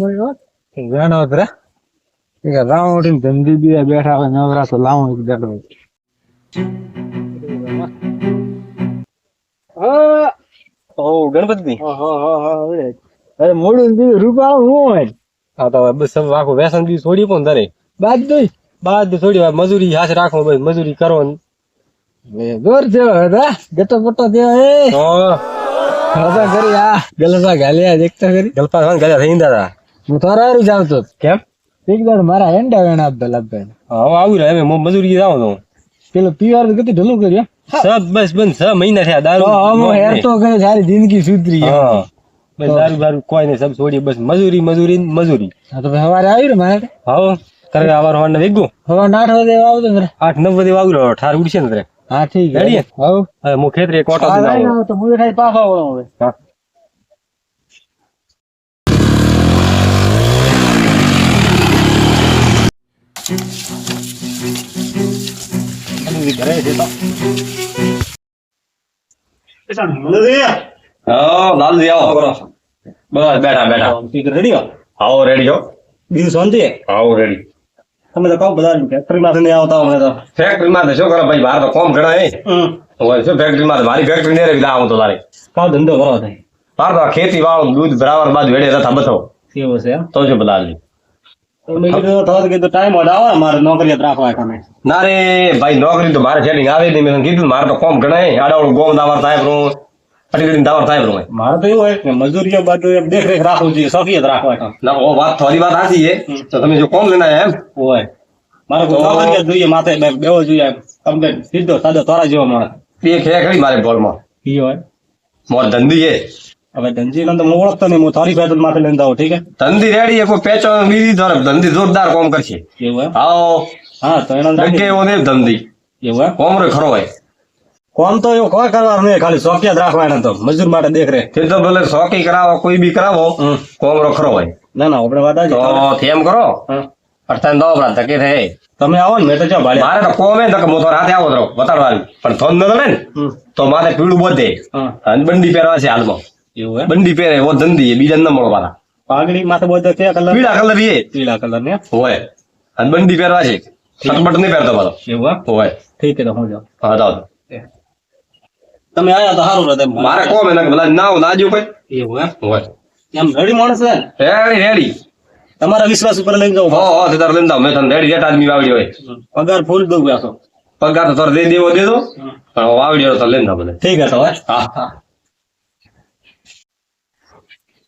મળ્યો. વેણો તરા એક રામ ઉઠીને ધંધી બી બેઠા હોય નવરા તો લાવું એક દાડો. હા. ઓ ગણપતિ અરે મોડું દીધું રૂપા હું હોય. હા તો બસ આખું વ્યસન બી છોડી પણ તારે? બાદ દઈ બાદ થોડી વાર મજૂરી હાથ રાખો બસ મજૂરી કરો ને. જોર છે ગટો પટો થયો એ. તો હતા કરી આ ગલપા ગાલ્યા દેખતા કરી. ગલપા ખાન ગાલ્યા થઈ દાદા હું તો રારું જ. તો કેમ? એક દાડ મારા એંડા વેણા આપતા લાભભાઈ હવે આવું રહે હું મજૂરી જાઉં તો. પેલો પીવાર કેટલી ઢલું કર્યું સબ બસ બંધ છ મહિના થયા દારૂ હેર તો કરે સારી જિંદગી સુધરી બસ દારૂ દારૂ કોઈ નહીં સબ છોડી બસ મજૂરી મજૂરી મજૂરી. હા તો સવારે આવ્યું ને મારે? હા કરે આવાર હોવાને વેગું? હવે આઠ વાગે આવતો આઠ નવ વાગે રહ્યો ઠાર ઉડશે ને તારે. હા ઠીક રેડી? હવ હવે હું ખેતરે કોટો હા, દઈને ભાઈ, આવું. તો હું ખાલી પાછો આવું હવે હા. કરે છે તો. લાલજી આવો બસ બેઠા બેઠા રેડી આવો રેડી હો બીજું શાંતિ આવો રેડી તમે તો કહો બધા ફેક્ટરી માંથી નહીં આવતા અમને તો. ફેક્ટરી માં શું કરો ભાઈ? બહાર તો કોમ હે. હોય શું ફેક્ટરી માં તો મારી ફેક્ટરી ને રેવી આવું તો તારે. કાવ ધંધો કરો થાય બહાર તો ખેતી વાવ દૂધ બરાબર બાજુ વેડે રથા બથો એવું છે તો શું બધા મેં કીધું તો કીધું ટાઈમ આવો મારે નોકરી રાખવા તમે. ના રે ભાઈ નોકરી તો મારે સેટિંગ આવે નહીં. મેં કીધું મારે તો કોમ ગણાય આડાવડું ગોમ દાવર થાય પણ અટી ઘડીને દાવર થાય પણ મારે તો એવું હોય કે મજૂરીઓ બાજુ એમ દેખરેખ રાખવું જોઈએ સફિયત રાખવા ના ઓ વાત થોડી વાત સાચી છે. તો તમે જો કોમ લઈને એમ? હોય. મારે જોઈએ માથે બેવો જોઈએ કમ્પ્લેટ સીધો સાદો તારા જેવો માણસ. એ ખે ખરી મારે બોલમાં. ઈ હોય. મોર ધંધી છે હવે ધનજી તો હું ઓળખતો નહીં હું તારી ફેતન માથે લઈને આવું ઠીક ધંધી રેડી એક પેચો બીજી તરફ ધંધી જોરદાર કોમ કરશે. એવું આવો. હા તો એનો ધંધી. એવું કોમ રે ખરો હોય કોમ તો એવું કોઈ કરવાનું નહીં ખાલી સોફિયાત રાખવા એને તો. મજૂર માટે દેખરેખ તે તો ભલે શોખી કરાવો કોઈ બી કરાવો કોમ રખરો હોય. ના ના આપણે વાત તો તેમ કરો. હા. અડતાન દો બરા તકે થાય. તમે આવો ને મેં તો જો ભાડે મારે તો કોમે તો કે રાતે આવો તો બતાડવાનું. પણ થોન ન દે ને તો મારે પીળું બધે હા. અને બંડી પહેરવા છે હાલમાં. એવું હે બંડી પહેરે એવો ધંધી બીજા ન મળો પાછા પાઘડી માથે બધો કયા કલર? પીળા કલર એ પીળા કલર ને? હોય. અને બંડી પહેરવા છે. સટબટ નહીં પહેરતો પાછો એવું હોય. ઠીક છે તો હું જાઉં. હા જાઓ. તમે આયા તો સારું રહે મારે કોમ એને બધા ના નાજુ કોઈ? એવું એમ? હોય. એમ રેડી માણસ હે રેડી રેડી તમારા વિશ્વાસ ઉપર લઈને જાવ હા હા તાર લઈને જાવ મેં તને રેડી રેટ આદમી વાવડી હોય. પગાર ફૂલ દઉં આખો પગાર તો તાર દે દેવો દેજો પણ વાવડી તો લઈને જાવ બધે ઠીક છે તો હા. હા.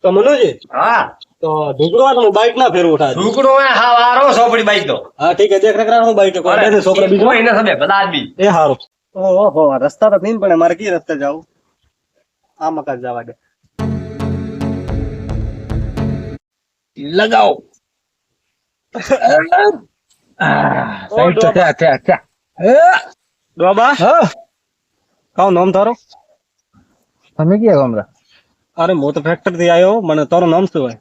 તો મનોજી હા. તો ઢુકડો આ તો હું બાઈક ના ફેરવું ઉઠા ઢુકડો એ હા વારો સોપડી બાઈક તો. હા ઠીક છે દેખ રેખ રાખો બાઈક કોઈ દે છોકરા બીજો. એને સમય બધા આદમી. એ હારું. ઓહો રસ્તા તો નહીં પણ મારે કઈ રસ્તે જવું? આ મકાન જવા દે. લગાવો. નામ તારો? તમે ક્યાં ગામડા અરે હું તો ફેક્ટરી થી આવ્યો મને તારું નામ શું હોય?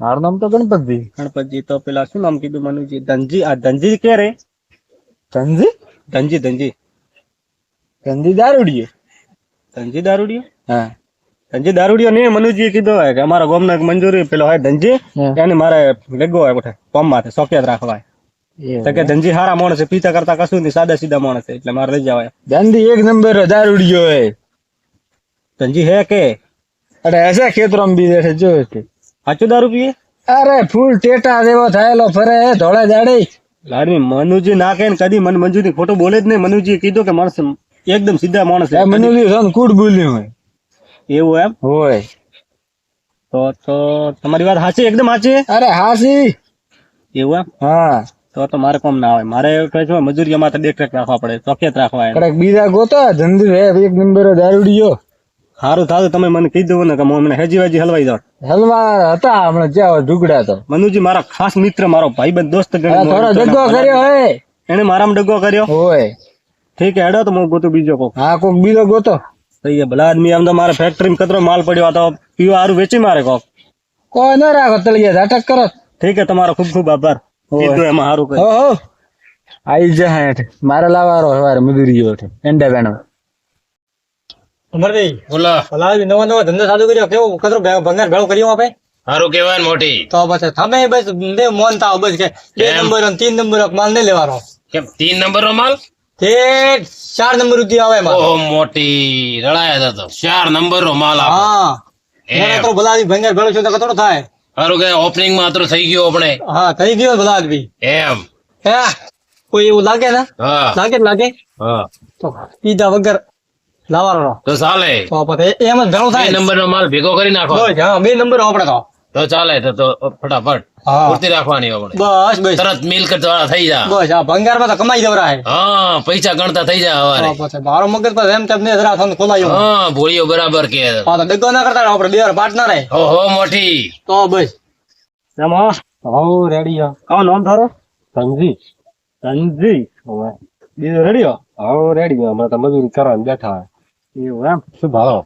મારું નામ તો ગણપતજી. ગણપતજી તો પેલા શું નામ કીધું મનુજી? ધનજી આ ધનજી કે રે? ધનજી? ધનજી ધનજી. ધનજી દારૂડીએ ધનજી દારૂડિયો? હા. ધનજી દારૂડિયો ને મનુજી કીધો હોય કે અમારા ગોમ ના મંજૂરી પેલો હોય ધનજી એને મારે લેગો હોય કોઠે કોમ માથે સોકેત રાખવા. તો કે ધનજી હારા માણસ છે પીતા કરતા કશું નહીં સાદા સીધા માણસ છે એટલે મારે લઈ જવાય. ધનજી એક નંબર દારૂડીયો હે. ધનજી હે કે? અરે એસે ખેતરો બી બેઠે જો સાચું દારૂ પીએ? અરે ફૂલ ટેટા જેવો થયેલો ફરે ધોળા જાડે લાડવી મનુજી ના કે કદી મન મંજૂરી ખોટું બોલે જ નહીં. મનુજી કીધું કે માણસ એકદમ સીધા માણસ આ મનુજી બોલ્યું હોય. એવું એમ? હોય. તો તો તમારી વાત સાચી એકદમ સાચી અરે હાસી એવું એમ? હા. તો તો મારે કોમ ના આવે મારે કહે છે મજૂરી માથે દેખરેખ રાખવા પડે ચોકેત રાખવા કડક બીજા ગોતા ધંધી હે એક નંબર દારૂડીયો સારું થાતું તમે મને કીધું ને કે હું મને હેજી વેજી હલવાઈ જાઉં. હલવા હતા હમણાં જ્યાં ઢુકડા તો. મનુજી મારા ખાસ મિત્ર મારો ભાઈબંધ દોસ્ત થોડો દગો કર્યો હે. એને મારામાં ડગો કર્યો? હોય. ઠીક હેડો તો હું ગોતું બીજો કોક. હા કોક બીજો ગોતો. તો એ ભલા આદમી આમ તો મારે ફેક્ટરીમાં કચરો માલ પડ્યો હતો તો પીવા હારું વેચી મારે કોક. કોઈ ન રાખો તળિયા અટક કરો. ઠીક હે તમારો ખૂબ ખૂબ આભાર. કીધું એમાં સારું હો કર્યું હો. આઈ જા હેઠ. મારે લાવારો સવારે મજૂરી ગયો છે એંડા બેનો અમરભાઈ બોલા. ભલા નવો નવો ધંધો ચાલુ કર્યો. કેવો કચરો ભંગાર ભેળો કર્યો આપણે સારું કેવાય મોટી. તો પછી તમે બસ બે થાવ બસ કે બે નંબર અને ત્રણ નંબર માલ નહીં લેવાનો. કેમ તીન નંબરનો માલ? તે ચાર નંબર સુધી આવે માલ મોટી. હતા ચાર નંબર નો માલ હા. એને તો ભલા આદમી ભંગાર ભેળો છે તો કતરો થાય. સારું કે ઓપનિંગમાં તો થઈ ગયો આપણે. હા થઈ ગયો ભલા આદમી એમ. હે? કોઈ એવું લાગે ને? લાગે લાગે? હા. તો પીધા વગર લાવવાનો. તો ચાલે. તો પછી એમ જ ઘણો થાય. નંબર નો માલ ભેગો કરી નાખો. હા બે નંબર આપણે તો. તો ચાલે તો ફટાફટ. પૂર્તિ રાખવાની આપણે બસ બસ. તરત મિલકત વાળા થઈ જા. બસ આ ભંગારમાં તો કમાઈ દેવરાય હા પૈસા ગણતા થઈ જાય તો હવારે મારો મગજ પર એમ તેમ નહીં જરા ખોલાયું. હા ભોળીઓ બરાબર કે. હા તો ડગો ના કરતા આપણે બે પાટ ના રહે. ઓહો મોટી. તો બસ. હો? રેડી કાવ નામ તારો? સંજી સંજી બીજો રેડી હવે રેડી હમણાં તો મજૂરી કરવા બેઠા એવું એમ? શું ભાવ?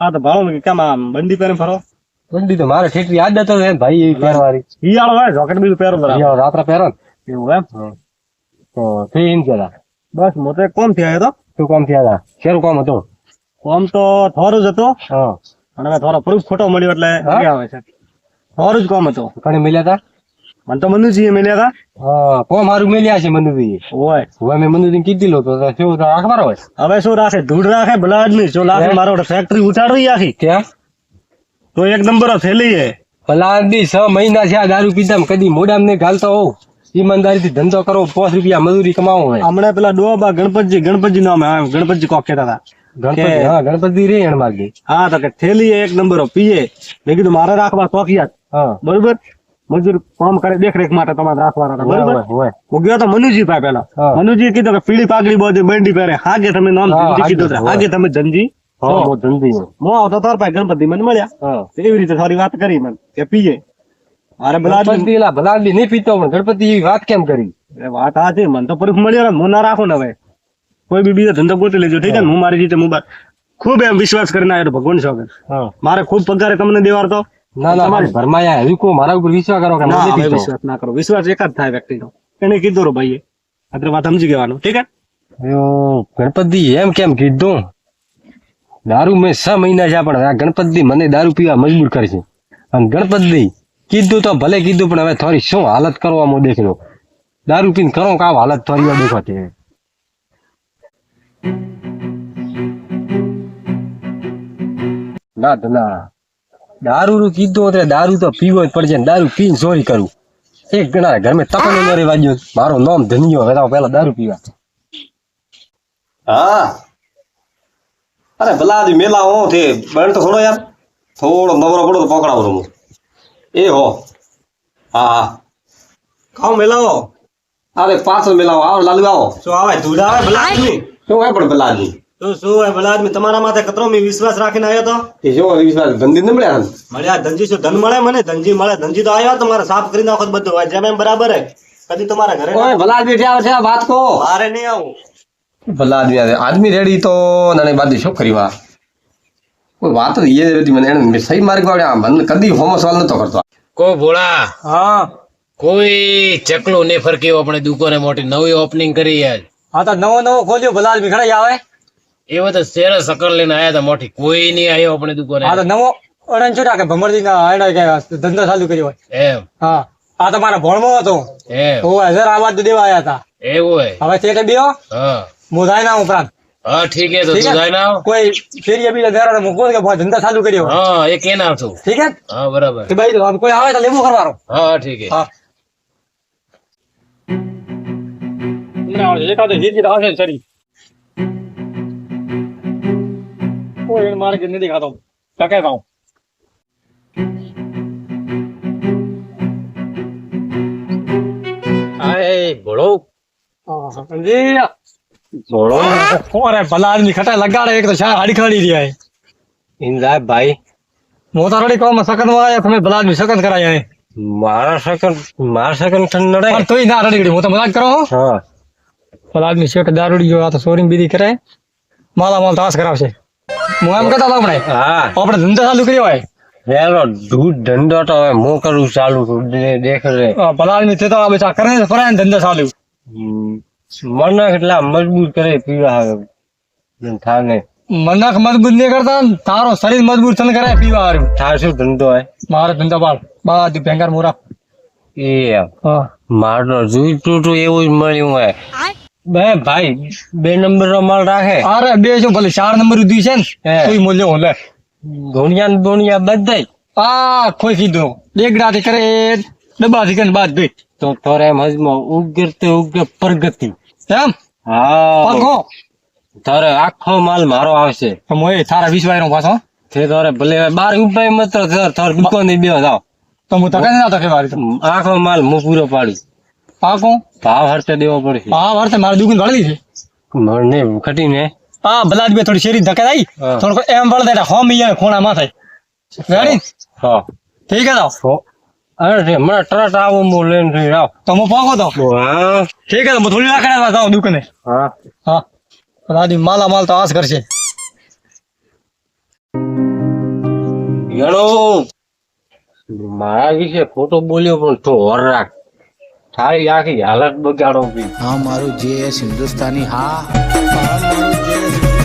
હા તો ભાવ કેમ આમ બંડી પહેરીને ફરો? બંડી તો મારે ઠેઠી આદત જ હે ભાઈ એવી પહેરવાની. શિયાળો હોય જોકેટ બીજું પહેરો બરાબર. રાત્રે પહેરો ને? એવું એમ? તો થઈ એમ કહેતા બસ મોતે કોમ થયા તો શું કોમ થયા હતા? શેરું કોમ હતું? કોમ તો થોરું જ હતો. હા. અને થોડો પ્રૂફ ખોટો મળ્યો એટલે આવે છે. થોડું જ કોમ હતો. ઘણી મળ્યા હતા મને તો મનુજી મળ્યા હતા હા કોમ મારું મળ્યા છે મનુજી હોય હવે મેં મનુજી કીધી લો તો શું રાખવાનો હોય? હવે શું રાખે? ધૂળ રાખે ભલા નહીં. જો લાખ મારો ફેક્ટરી ઉઠાડી આખી ક્યાં? તો એક નંબર થેલી હે. ભલા બી છ મહિના છે આ દારૂ પીધા કદી મોડામ ને ગાલતો હોઉં. ઈમાનદારીથી ધંધો કરો પાંચ રૂપિયા મજૂરી કમાવો હમણાં પેલા ડોબા ગણપતજી ગણપતજી નામ ગણપતજી કોક કહેતા હતા હા ગણપતિ રે એણ માર્ગે હા તો કે થેલી એક નંબર પીએ. મેં કીધું મારે રાખવા શોખિયાત હા. બરોબર? મજૂર કામ કરે દેખરેખ માટે તમારે રાખવાના હતા, બરોબર? હોય હોય. હું ગયો તો મનુજી પાસે પેલા. મનુજી કીધું કે પીળી પાઘડી બધે બંડી પહેરે. હાગે તમે નામ કીધું હાગે તમે ધનજી હા ધંધી. મો આવતો તાર પાસે ગણપતિ મને મળ્યા. એવી રીતે થોડી વાત કરી મને કે પીએ અરે ગણપતિ એલા ભલા નહીં પીતો પણ ગણપતિ એવી વાત કેમ કરી? વાત આ છે મને તો પ્રૂફ મળ્યો હું ના રાખો ને હવે. કોઈ બી બીજો ધંધો ગોતી લેજો ઠીક છે હું મારી રીતે મોબાઈલ ખૂબ એમ વિશ્વાસ કરીને આવ્યો ભગવાન શોખ મારે ખૂબ પગારે તમને દેવાડતો ના ના તમારી ભરમાયા હજી કો મારા ઉપર વિશ્વાસ કરો કે ના હવે વિશ્વાસ ના કરો. વિશ્વાસ એક જ થાય વ્યક્તિનો. એને કીધું રો ભાઈએ. અત્યારે વાત સમજી ગવાનું ઠીક છે? ગણપતિ એમ કેમ કીધું? દારૂ મેં છ મહિના છે પણ આ ગણપતિ મને દારૂ પીવા મજબૂર કરશે અને ગણપતિ કીધું તો ભલે કીધું, પણ હવે થોડી શું હાલત કરવામાં દેખલો દારૂ પીને કરો કાવ હાલત થોડી વાર દેખો ના તો. ના દારૂ નું કીધું એટલે દારૂ તો પીવો જ પડશે દારૂ પીને ચોરી કરું. એક ગણા ઘર મેં તપન રહેવા મારો નામ ધન્યો, હવે પેલા દારૂ પીવા. હા. અરે ભલા મેલા હો તે બન તો થોડો યાર. થોડો નવરો પડો તો પકડાવું હું. એ હો. હા હા. ખાઓ મેલાવો અરે પાછળ મેલાવો આવો લાલુ આવો. શું આવે? ધૂળ આવે ભલા આદમી? શું હોય પણ ભલા આદમી? તો શું હોય ભલા આદમી? તમારા માથે કતરો મેં વિશ્વાસ રાખીને આવ્યો તો. એ જો વિશ્વાસ ધંધી ન મળ્યા મળ્યા ધનજી શું? ધન મળે મને? ધનજી મળે. ધનજી તો આવ્યો તમારે સાફ કરી નાખો તો બધું. જેમ એમ બરાબર હે કદી તમારા ઘરે ઓય ભલા આદમી છે વાત કહો. મારે નહીં આવું. ભલા આદમી આવે. આદમી રેડી તો નાની બાદ શું કરી કોઈ વાત જ એ હતી મને એને સહી માર્ગ વાળ્યા. મને કદી હોમો સવાલ નતો કરતો. કો ભોળા. હા. કોઈ ચકલું ને ફરકે આપણે દુકાને મોટી નવી ઓપનિંગ કરી યાર હા તો નવો નવો ખોલ્યો. ભલા આદમી ખડા આવે. એવો તો શેર સકળ લઈને આયા હતા મોટી. કોઈ નહીં આવ્યો આપણે દુકાને. હા તો નવો અડન છોટા કે ભમરજી ના આયડા કે ધંધો ચાલુ કર્યો હોય. એમ. હા. આ તો મારા ભણવો હતો. એમ. તો હજાર આવાજ દેવા આવ્યા હતા એવું હોય. હવે તે બેહો હા. મોધાય ના ઉપરાંત હા ઠીક હે તો ઠીક તું હે? જાય ના આવ. કોઈ ફેરિયા બીજા દેરા મૂકો કે ભાઈ ધંધા ચાલુ કર્યો હોય. હા એ કેના છું ઠીક હે હા બરાબર કે ભાઈ આમ કોઈ આવે તો લેવું કરવાનો હા ઠીક હે હા એકાદ જીત જીત આવશે સરી કોઈ એને મારે કે નથી ખાતો ટકે ખાઉં ભોળો બોલો અરે ભલા આદમી ખટા લગાડે એક તો શા હાડી ખાડી રહ્યા ઇન્દ્રા ભાઈ. મોટા રડી કોમ સકનમાં આયા તમે ભલા આદમી સકન કરાયા. મારા સકન મારા સકન ઠન નડે? પણ તોય ના રડી હું તો મજાક કરો હો. ભલા આદમી શેઠ દારૂડી ગયો આ તો સોરી બીડી કરે. માલા માલ તાસ કરાવશે. હું એમ કહેતા હતા હમણાં. હા. આપણે ધંધો ચાલુ કર્યો હોય. વેલો દૂધ ધંધો તો હવે હું કરું ચાલુ દેખ રે ભલા તે તો આ બેચા કરે ને ફરે ધંધો ચાલુ. હમ, એટલા મજબૂત કરે પીવા આવે. થાને. મનખ મજબૂત નહીં કરતા તારો શરીર મજબૂત થઈને કરે પીવા હારું તાર શું ધંધો હોય મારે ધંધો બાળ. બાદ ભેંગાર મોરા. એ મારનો મારો જોઈ તૂટું એવું જ મળ્યું હોય. બે ભાઈ બે નંબર નો માલ રાખે. અરે બે શું ભલે ચાર નંબર ઉધી છે ને? હે. કોઈ મૂલ્ય હોલે ધોણિયા ને બોણિયા બધાય. આ કોઈ કીધું. ડેગડાથી કરે ડબ્બાથી કરે બાદ ગઈ તો થોરે એમ હજમાં ઉગર તે પ્રગતિ. એમ? હા. તારે આખો માલ મારો આવશે. તો મોય થારા વીસ વાયરો પાછો. તે તારે ભલે બાર ઉપાય મત તાર તાર દુકાન બે જાવ તો હું તકે ના તકે વારી આખો માલ હું પૂરો પાડી પાકો ભાવ હરતે દેવો પડશે. ભાવ વારતે મારી દુકાન વાળી છે. મને ખટીને હા ભલા બે થોડી શેરી ધકે આવી થોડું એમ વળ દે હોમ ઈ ખોણા માં થાય રેડી હા. ઠીક હે તો. અરે મને ટ્રટ આવો હું લઈને જઈ આવ. તમે પાકો તો? હા ઠીક હું થોડી લાકડા જાઉં દુકાને. હા. હા. દાદી માલા માલ તો આસ કરશે. યણો મારા વિશે ખોટો બોલ્યો પણ તો હોર રાખ. તારી આખી હાલત બગાડો હા મારું જે હિન્દુસ્તાની હા.